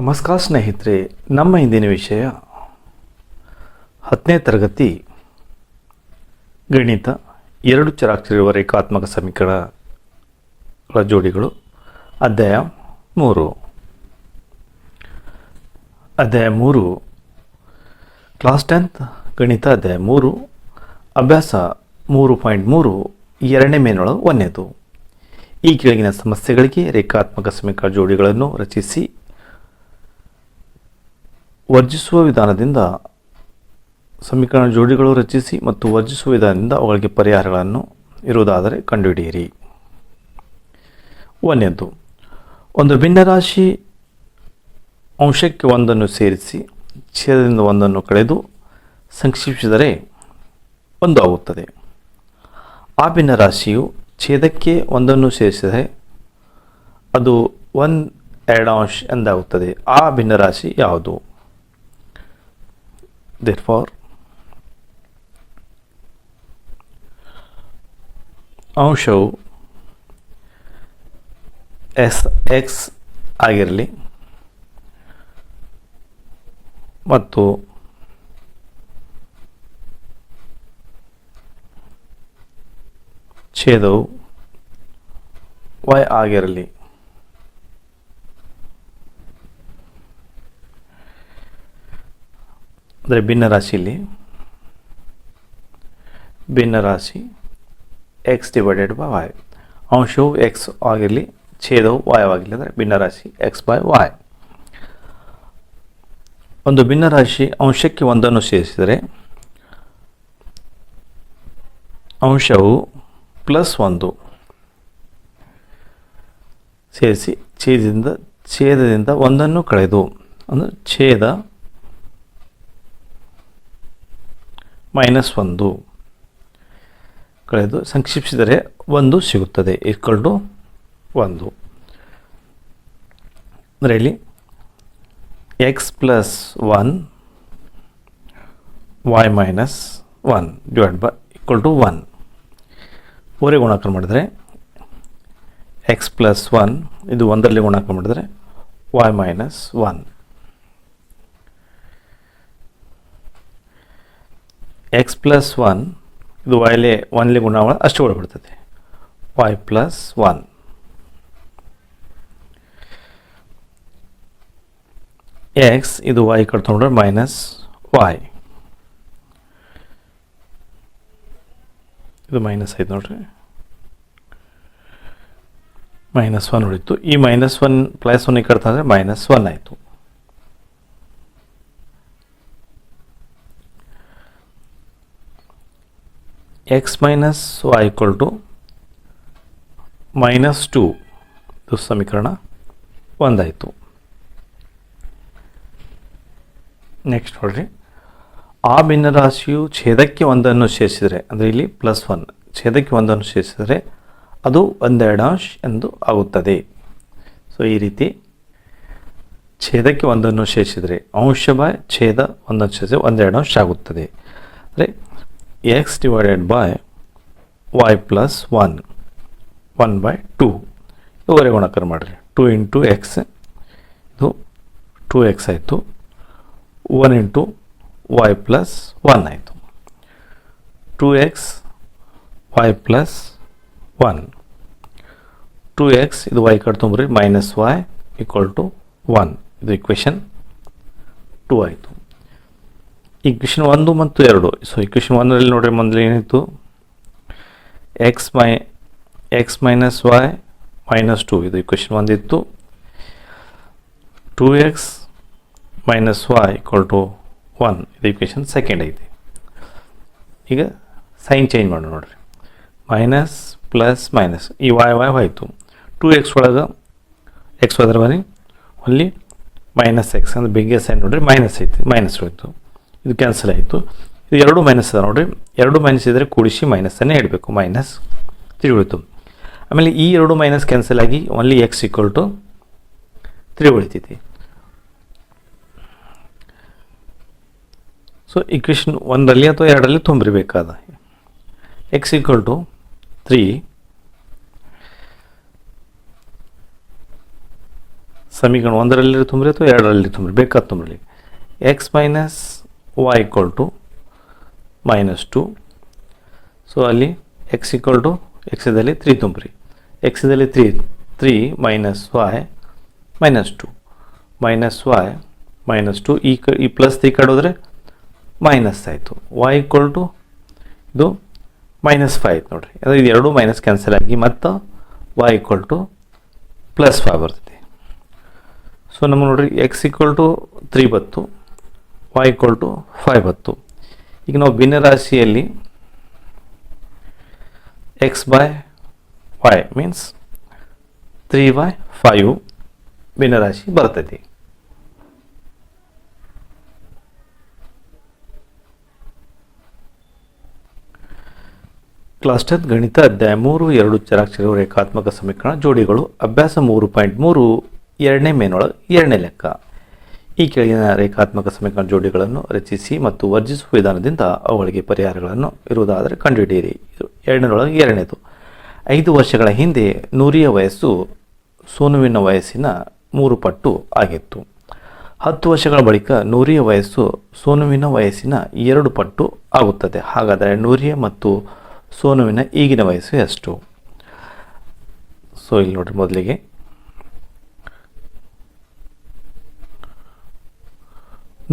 ನಮಸ್ಕಾರ ಸ್ನೇಹಿತರೆ, ನಮ್ಮ ಇಂದಿನ ವಿಷಯ ಹತ್ತನೇ ತರಗತಿ ಗಣಿತ ಎರಡು ಚರಾಕ್ಷರಿರುವ ರೇಖಾತ್ಮಕ ಸಮೀಕರಣಗಳ ಜೋಡಿಗಳು, ಅಧ್ಯಾಯ ಮೂರು. ಅಧ್ಯಾಯ ಮೂರು ಕ್ಲಾಸ್ ಟೆಂತ್ ಗಣಿತ ಅಧ್ಯಾಯ ಮೂರು, ಅಭ್ಯಾಸ ಮೂರು ಪಾಯಿಂಟ್ ಮೂರು, ಎರಡನೇ ಮೇನೊಳ ಒಂದನೇದು ಈ ಕೆಳಗಿನ ಸಮಸ್ಯೆಗಳಿಗೆ ರೇಖಾತ್ಮಕ ಸಮೀಕರಣ ಜೋಡಿಗಳನ್ನು ರಚಿಸಿ. ವರ್ಜಿಸುವ ವಿಧಾನದಿಂದ ಸಮೀಕರಣ ಜೋಡಿಗಳು ರಚಿಸಿ ಮತ್ತು ವರ್ಜಿಸುವ ವಿಧಾನದಿಂದ ಅವುಗಳಿಗೆ ಪರಿಹಾರಗಳನ್ನು ಇರುವುದಾದರೆ ಕಂಡುಹಿಡಿಯಿರಿ. ಒಂದನೇದು ಒಂದು ಭಿನ್ನರಾಶಿ ಅಂಶಕ್ಕೆ ಒಂದನ್ನು ಸೇರಿಸಿ ಛೇದದಿಂದ ಒಂದನ್ನು ಕಳೆದು ಸಂಕ್ಷಿಪ್ಸಿದರೆ ಒಂದು ಆಗುತ್ತದೆ. ಆ ಭಿನ್ನರಾಶಿಯು ಛೇದಕ್ಕೆ ಒಂದನ್ನು ಸೇರಿಸಿದರೆ ಅದು ಒನ್ ಅಂಶ ಎಂದಾಗುತ್ತದೆ. ಆ ಭಿನ್ನರಾಶಿ ಯಾವುದು? Therefore ಅಂಶವು ಎಸ್ ಎಕ್ಸ್ ಆಗಿರಲಿ ಮತ್ತು ಛೇದವು ವೈ ಆಗಿರಲಿ. ಅಂದರೆ ಭಿನ್ನ ರಾಶಿಯಲ್ಲಿ ಭಿನ್ನ ರಾಶಿ ಎಕ್ಸ್ ಡಿವೈಡೆಡ್ ಬೈ ವಾಯ್ ಅಂಶವು ಎಕ್ಸ್ ಆಗಿರಲಿ, ಛೇದವು ವಾಯವಾಗಿರಲಿ ಅಂದರೆ ಭಿನ್ನ ರಾಶಿ ಎಕ್ಸ್ ಬೈ ವಾಯ್ ಒಂದು ಭಿನ್ನ ರಾಶಿ ಅಂಶಕ್ಕೆ ಒಂದನ್ನು ಸೇರಿಸಿದರೆ, ಅಂಶವು ಪ್ಲಸ್ ಒಂದು ಸೇರಿಸಿ ಛೇದದಿಂದ ಛೇದದಿಂದ ಒಂದನ್ನು ಕಳೆದು, ಅಂದರೆ ಛೇದ ಮೈನಸ್ ಒಂದು. ಕಳೆದು ಸಂಕ್ಷಿಪ್ಸಿದರೆ ಒಂದು ಸಿಗುತ್ತದೆ, ಈಕ್ವಲ್ ಟು ಒಂದು. ಅಂದರೆ ಇಲ್ಲಿ x plus one y minus one divide by equal to one ಓರೆ ಗುಣಾಕಾರ ಮಾಡಿದರೆ ಎಕ್ಸ್ ಪ್ಲಸ್ ಒನ್ ಇದು ಒಂದರಲ್ಲಿ ಗುಣಾಕಾರ ಮಾಡಿದರೆ y minus one x plus one ಇದು ವೈಲೆ ಒನ್ಲಿ ಗುಣ ಅಷ್ಟು ಹೊಡ್ಬಿಡ್ತದೆ ವೈ ಪ್ಲಸ್ ಒನ್ ಎಕ್ಸ್ ಇದು ವೈ ಕಡೆ ತೊಗೊಂಡ್ರೆ ಮೈನಸ್ ವೈ ಇದು ಮೈನಸ್ ಐತೆ ನೋಡ್ರಿ. ಮೈನಸ್ ಒನ್ ಉಳಿತು. ಈ ಮೈನಸ್ ಒನ್ ಪ್ಲಸ್ ಒನ್ ಈ ಕಡೆ ತಂದರೆ ಮೈನಸ್ ಒನ್ ಆಯಿತು. X minus y equal to minus two ಇದು ಸಮೀಕರಣ ಒಂದಾಯಿತು. ನೆಕ್ಸ್ಟ್ ನೋಡ್ರಿ. ಆ ಭಿನ್ನರಾಶಿಯು ಛೇದಕ್ಕೆ ಒಂದನ್ನು ಸೇರಿಸಿದರೆ ಅಂದರೆ ಇಲ್ಲಿ ಪ್ಲಸ್ ಒನ್ ಛೇದಕ್ಕೆ ಒಂದನ್ನು ಸೇರಿಸಿದರೆ ಅದು ಒಂದೆರಡಾಂಶ ಎಂದು ಆಗುತ್ತದೆ. ಸೊ ಈ ರೀತಿ ಛೇದಕ್ಕೆ ಒಂದನ್ನು ಸೇರಿಸಿದರೆ ಅಂಶ ಬಾಯ್ ಛೇದ ಒಂದನ್ನು ಸೇರಿಸಿದರೆ ಒಂದೆರಡು ಅಂಶ ಆಗುತ್ತದೆ. ಅಂದರೆ x divided by y plus one one by two ಇವರೇ ಗುಣಾಕಾರ ಮಾಡಿರಿ. ಟು ಇಂಟು ಎಕ್ಸ್ ಇದು ಟೂ ಎಕ್ಸ್ ಆಯಿತು. One into y plus one ಆಯಿತು. Two x y plus one two x ಇದು ವೈ ಕಡೆ ತುಂಬ್ರಿ minus y equal to one ಇದು equation two ಆಯಿತು. ಇಕ್ವೇಷನ್ ಒಂದು ಮತ್ತು ಎರಡು. ಸೊ ಈಕ್ವೇಷನ್ ಒಂದರಲ್ಲಿ ನೋಡ್ರಿ, ಮೊದಲು ಏನಿತ್ತು? ಎಕ್ಸ್ ಮೈ x minus y minus two ಇದು ಈಕ್ವೇಷನ್ ಒಂದಿತ್ತು. Two x minus y equal to one ಇದು ಈಕ್ವೇಷನ್ ಸೆಕೆಂಡ್ ಐತಿ. ಈಗ ಸೈನ್ ಚೇಂಜ್ ಮಾಡೋಣ ನೋಡಿರಿ. ಮೈನಸ್ ಪ್ಲಸ್ ಮೈನಸ್ ಈ ವೈ ವೈ ಹೋಯ್ತು. ಟೂ ಎಕ್ಸ್ ಒಳಗೆ ಎಕ್ಸ್ ಹೋದ್ರೆ ಬನ್ನಿ. ಅಲ್ಲಿ ಮೈನಸ್ ಎಕ್ಸ್ ಅಂದ್ರೆ ಬಿಗ್ಗೆ ಸೈನ್ ನೋಡ್ರಿ ಮೈನಸ್ ಐತಿ. ಮೈನಸ್ ಹೋಯ್ತು. ಇದು ಕ್ಯಾನ್ಸಲ್ ಆಯಿತು. ಇದು ಎರಡು ಮೈನಸ್ ಅದ ನೋಡ್ರಿ. ಎರಡು ಮೈನಸ್ ಇದ್ದರೆ ಕೂಡಿಸಿ ಮೈನಸ್ಸನ್ನೇ ಇಡಬೇಕು. ಮೈನಸ್ ತ್ರೀ ಉಳಿತು ಆಮೇಲೆ ಈ ಎರಡು ಮೈನಸ್ ಕ್ಯಾನ್ಸಲ್ ಆಗಿ only x equal to three ಉಳಿತೈತಿ so equation ಒಂದರಲ್ಲಿ ಅಥವಾ ಎರಡರಲ್ಲಿ ತುಂಬಿರಬೇಕಾದ. ಎಕ್ಸ್ ಈಕ್ವಲ್ ಟು ತ್ರೀ ಸಮೀಕರಣ ಒಂದರಲ್ಲಿ ತುಂಬ್ರಿ ಅಥವಾ ಎರಡರಲ್ಲಿ ತುಂಬ್ರಿ? ಬೇಕಾದ ತುಂಬ್ರಿ. X minus y equal to minus two so ಅಲ್ಲಿ ಎಕ್ಸ್ ಈಕ್ವಲ್ ಟು ಎಕ್ಸದಲ್ಲಿ ತ್ರೀ ತುಂಬ್ರಿ. ಎಕ್ಸದಲ್ಲಿ three three minus y minus two minus y minus two ಈ ಕ, ಈ ಪ್ಲಸ್ ತ್ರೀ ಕಡೆ ಹೋದರೆ ಮೈನಸ್ ಆಯಿತು. ವೈ ಈಕ್ವಲ್ ಟು ಇದು ಮೈನಸ್ ಫೈ ಆಯ್ತು ನೋಡಿರಿ. ಅದು ಇದು ಎರಡು ಮೈನಸ್ ಕ್ಯಾನ್ಸಲ್ ಆಗಿ ಮತ್ತು y equal to plus five ಬರ್ತೈತಿ. ಸೊ ನಮಗೆ ನೋಡಿರಿ ಎಕ್ಸ್ ಈಕ್ವಲ್ ಟು ತ್ರೀ ಬತ್ತು ವೈ ಈಕ್ವಲ್ ಟು ಫೈವ್ ಬತ್ತು ಈಗ ನಾವು ಭಿನ್ನರಾಶಿಯಲ್ಲಿ x by y means three by five ಭಿನ್ನರಾಶಿ ಬರ್ತೈತಿ. ಕ್ಲಾಸ್ ಟೆಂತ್ ಗಣಿತ ಅಧ್ಯಾಯ ಮೂರು, ಎರಡು ಚರಾಕ್ಷರ ರೇಖಾತ್ಮಕ ಸಮೀಕರಣ ಜೋಡಿಗಳು. ಅಭ್ಯಾಸ ಮೂರು ಪಾಯಿಂಟ್ ಮೂರು, ಎರಡನೇ ಮೇನೊಳಗೆ ಎರಡನೇ ಲೆಕ್ಕ. ಈ ಕೆಳಗಿನ ರೇಖಾತ್ಮಕ ಸಮೀಕರಣ ಜೋಡಿಗಳನ್ನು ರಚಿಸಿ ಮತ್ತು ವರ್ಜಿಸುವ ವಿಧಾನದಿಂದ ಅವುಗಳಿಗೆ ಪರಿಹಾರಗಳನ್ನು ಇರುವುದಾದರೆ ಕಂಡುಹಿಡಿಯಿರಿ. ಇದು ಎರಡನೊಳಗೆ ಎರಡನೇದು. ಐದು ವರ್ಷಗಳ ಹಿಂದೆ ನೂರಿಯ ವಯಸ್ಸು ಸೋನುವಿನ ವಯಸ್ಸಿನ ಮೂರು ಪಟ್ಟು ಆಗಿತ್ತು. ಹತ್ತು ವರ್ಷಗಳ ಬಳಿಕ ನೂರಿಯ ವಯಸ್ಸು ಸೋನುವಿನ ವಯಸ್ಸಿನ ಎರಡು ಪಟ್ಟು ಆಗುತ್ತದೆ. ಹಾಗಾದರೆ ನೂರಿಯ ಮತ್ತು ಸೋನುವಿನ ಈಗಿನ ವಯಸ್ಸು ಎಷ್ಟು? ಸೊ, ಇಲ್ಲಿ ನೋಡಿರಿ ಮೊದಲಿಗೆ.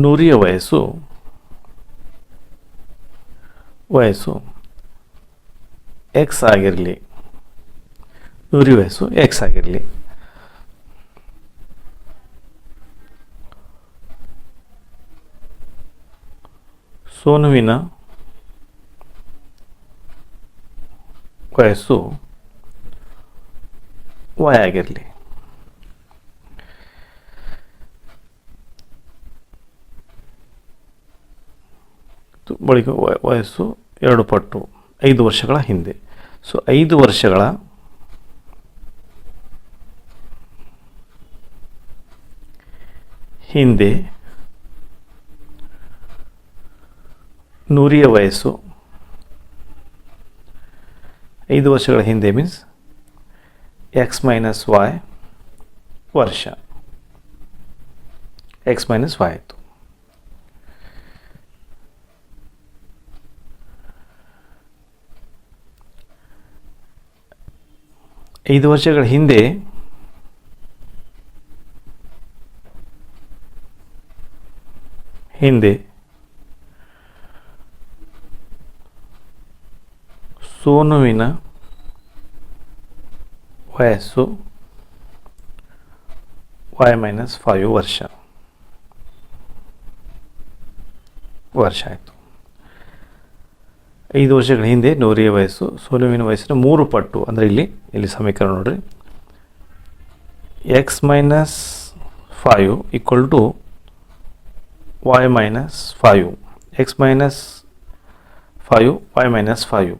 ನೂರಿಯ ವಯಸ್ಸು ವಯಸ್ಸು ಎಕ್ಸ್ ಆಗಿರಲಿ ನೂರಿ ವಯಸ್ಸು ಎಕ್ಸ್ ಆಗಿರಲಿ ಸೋನುವಿನ ವಯಸ್ಸು ವೈ ಆಗಿರಲಿ ಬಳಿಕ ವಯ- ವಯಸ್ಸು ಎರಡು ಪಟ್ಟು, ಐದು ವರ್ಷಗಳ ಹಿಂದೆ. ಸೊ ಐದು ವರ್ಷಗಳ ಹಿಂದೆ ನೂರಿಯ ವಯಸ್ಸು, ಐದು ವರ್ಷಗಳ ಹಿಂದೆ ಮೀನ್ಸ್ ಎಕ್ಸ್ ಮೈನಸ್ ವೈ ವರ್ಷ. ಎಕ್ಸ್ ಮೈನಸ್ ವೈ ಆಯಿತು. ಐದು ವರ್ಷಗಳ ಹಿಂದೆ ಹಿಂದೆ ಸೋನುವಿನ ವಯಸ್ಸು ವೈ ಮೈನಸ್ ಫೈವ್ ವರ್ಷ. ವರ್ಷ ಆಯಿತು. ಐದು ವರ್ಷಗಳ ಹಿಂದೆ ನೂರಿಯ ವಯಸ್ಸು, ಸೋಲುವಿನ ವಯಸ್ಸಿನ ಮೂರು ಪಟ್ಟು ಅಂದರೆ ಇಲ್ಲಿ ಇಲ್ಲಿ ಸಮೀಕರಣ ನೋಡ್ರಿ. X minus five equal to y minus five x minus five y minus five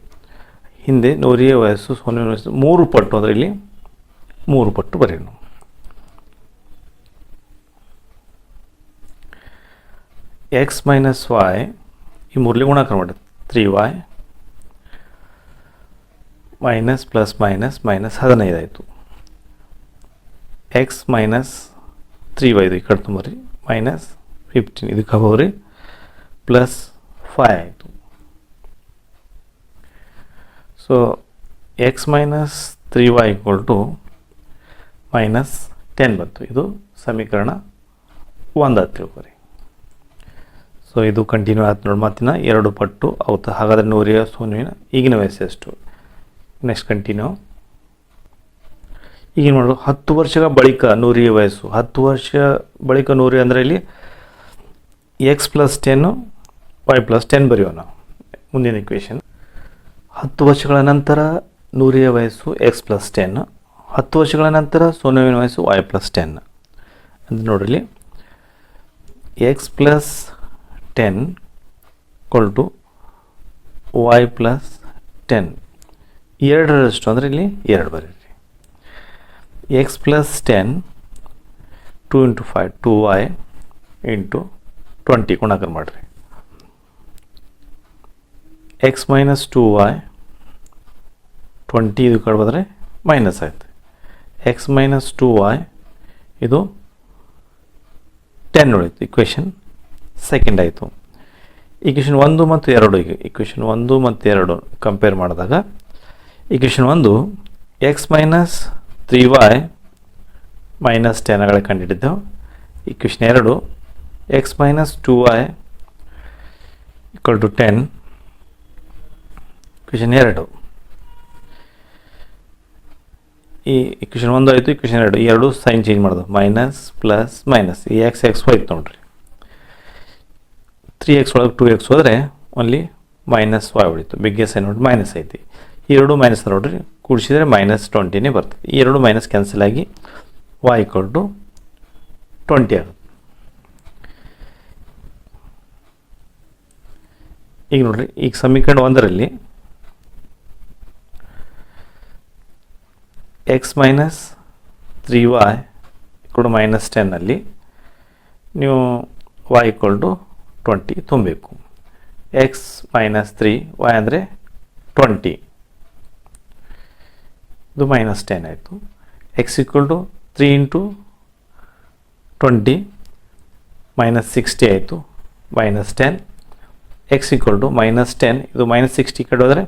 ಹಿಂದೆ ನೂರಿಯ ವಯಸ್ಸು, ಸೋಲುವಿನ ವಯಸ್ಸು ಮೂರು ಪಟ್ಟು ಅಂದರೆ ಇಲ್ಲಿ ಮೂರು ಪಟ್ಟು ಬರೆಯೋಣ. ಎಕ್ಸ್ ಮೈನಸ್ ವೈ ಈ ಮೂರಲಿ ಗುಣಾಕಾರ ಮಾಡಿ three y minus plus minus minus ಹದಿನೈದು ಆಯಿತು ಎಕ್ಸ್ ಮೈನಸ್ ತ್ರೀ ವೈ ಇದು ಈ ಕಡೆ ತುಂಬ್ರಿ ಮೈನಸ್ ಫಿಫ್ಟೀನ್ ಇದಕ್ಕೆ ಹೋಗ್ರಿ ಪ್ಲಸ್ ಫೈ ಆಯಿತು. So x minus three y equal to minus ten ಬಂತು. ಇದು ಸಮೀಕರಣ ಒಂದು ತಿಳ್ಕೊರಿ ಸೊ ಇದು ಕಂಟಿನ್ಯೂ ಆಯ್ತು ನೋಡಿ ಮತ್ತಿನ ಎರಡು ಪಟ್ಟು ಅವತ್ತು ಹಾಗಾದರೆ ನೂರಿಯ ಸೋನುವಿನ ಈಗಿನ ವಯಸ್ಸು ಎಷ್ಟು? ನೆಕ್ಸ್ಟ್ ಕಂಟಿನ್ಯೂ ಈಗ ನೋಡು, ಹತ್ತು ವರ್ಷಗಳ ಬಳಿಕ ನೂರಿಯ ವಯಸ್ಸು. ಹತ್ತು ವರ್ಷ ಬಳಿಕ ನೂರಿ ಅಂದರೆ ಇಲ್ಲಿ x plus ten y plus ten ಬರೆಯೋಣ. ಮುಂದಿನ ಇಕ್ವೇಷನ್ ಹತ್ತು ವರ್ಷಗಳ ನಂತರ ನೂರಿಯ ವಯಸ್ಸು ಎಕ್ಸ್ ಪ್ಲಸ್ ಟೆನ್ ಹತ್ತು ವರ್ಷಗಳ ನಂತರ ಸೋನುವಿನ ವಯಸ್ಸು ವೈ ಪ್ಲಸ್ ಟೆನ್ ಅಂತ ನೋಡ್ರಿ x plus ten equal to y plus ten ಎರಡರಷ್ಟು ಅಂದರೆ ಇಲ್ಲಿ ಎರಡು ಬರೀರಿ. X plus ten two into five two y into twenty ಗುಣಾಕಾರ ಮಾಡಿರಿ. X minus two y twenty ಇದು ಕಡೆ ಬಂದರೆ ಮೈನಸ್ ಆಯ್ತು. ಎಕ್ಸ್ ಮೈನಸ್ ಟು ವೈ ಇದು ಟೆನ್ ಉಳಿತು ಇಕ್ವೇಷನ್ ಸೆಕೆಂಡ್ ಆಯಿತು. ಈಕ್ವೇಷನ್ ಒಂದು ಮತ್ತು ಎರಡು ಈಗ. ಈಕ್ವೇಷನ್ ಒಂದು ಮತ್ತು ಎರಡು ಕಂಪೇರ್ ಮಾಡಿದಾಗ ಈಕ್ವೇಷನ್ ಒಂದು x minus three y minus ಟೆನ್ಗಳ ಕಂಡುಹಿಡಿದ್ದೆವು ಈಕ್ವೇಷನ್ ಎರಡು x minus two y equal to ten equation ಎರಡು. ಈ ಈಕ್ವೇಷನ್ ಒಂದು ಆಯಿತು ಈಕ್ವೇಷನ್ ಎರಡು. ಎರಡು ಸೈನ್ ಚೇಂಜ್ ಮಾಡೋದು ಮೈನಸ್ ಪ್ಲಸ್ ಮೈನಸ್ ಈ ಎಕ್ಸ್ ಎಕ್ಸ್ ವೈ ನೋಡ್ರಿ. ತ್ರೀ ಎಕ್ಸ್ ಒಳಗೆ ಟು ಎಕ್ಸ್ ಹೋದರೆ ಓನ್ಲಿ ಮೈನಸ್ ವೈ ಉಳಿತು. ಬಿಗ್ ಎಸ್ ನೋಡಿ ಮೈನಸ್ ಐತಿ. ಈ ಎರಡು ಮೈನಸ್ ನೋಡ್ರಿ, ಕೂಡಿಸಿದರೆ ಮೈನಸ್ ಟ್ವೆಂಟಿನೇ ಬರ್ತದೆ. ಈ ಎರಡು ಮೈನಸ್ ಕ್ಯಾನ್ಸಲ್ ಆಗಿ ವೈ ಈಕ್ವಲ್ ಟು ಟ್ವೆಂಟಿ ಆಗುತ್ತೆ. ಈಗ ನೋಡ್ರಿ, ಈಗ ಸಮೀಕರಣ ಒಂದರಲ್ಲಿ ಎಕ್ಸ್ ಮೈನಸ್ ತ್ರೀ ವೈ ಕೂಡ ಮೈನಸ್ ಟೆನ್ನಲ್ಲಿ ನೀವು ವೈ ಈಕ್ವಲ್ ಟು ಟ್ವೆಂಟಿ ತುಂಬಬೇಕು. ಎಕ್ಸ್ ಮೈನಸ್ ತ್ರೀ ವೈ ಅಂದರೆ ಟ್ವೆಂಟಿ ಇದು ಮೈನಸ್ ಟೆನ್ ಆಯಿತು. X equal to three into twenty minus sixty ಆಯಿತು. Minus ten x equal to minus ten ಇದು minus sixty ಕಡೆ ಹೋದರೆ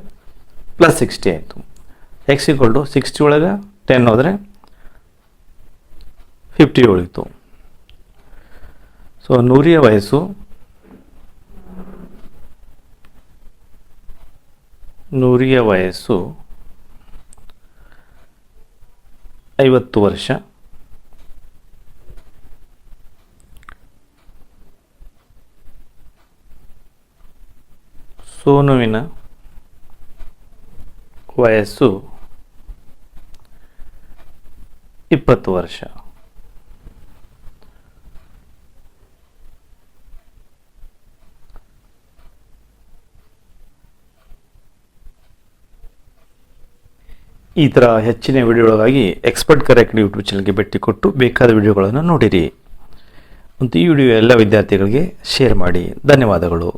ಪ್ಲಸ್ ಸಿಕ್ಸ್ಟಿ ಆಯಿತು. ಎಕ್ಸ್ ಈಕ್ವಲ್ ಟು ಸಿಕ್ಸ್ಟಿ ಒಳಗೆ ಟೆನ್ ಹೋದರೆ ಫಿಫ್ಟಿ ಉಳಿತು. ಸೊ ನೂರಿಯ ವಯಸ್ಸು ನೂರಿಯ ವಯಸ್ಸು ಐವತ್ತು ವರ್ಷ. ಸೋನುವಿನ ವಯಸ್ಸು ಇಪ್ಪತ್ತು ವರ್ಷ. ಈ ಥರ ಹೆಚ್ಚಿನ ವಿಡಿಯೋಗಳಿಗಾಗಿ ಎಕ್ಸ್ಪರ್ಟ್ ಕರೆಕ್ಟ್ ಯೂಟ್ಯೂಬ್ ಚಾನಲ್ಗೆ ಭೇಟಿ ಕೊಟ್ಟು ಬೇಕಾದ ವಿಡಿಯೋಗಳನ್ನು ನೋಡಿರಿ. ಮತ್ತು ಈ ವಿಡಿಯೋ ಎಲ್ಲ ವಿದ್ಯಾರ್ಥಿಗಳಿಗೆ ಶೇರ್ ಮಾಡಿ. ಧನ್ಯವಾದಗಳು.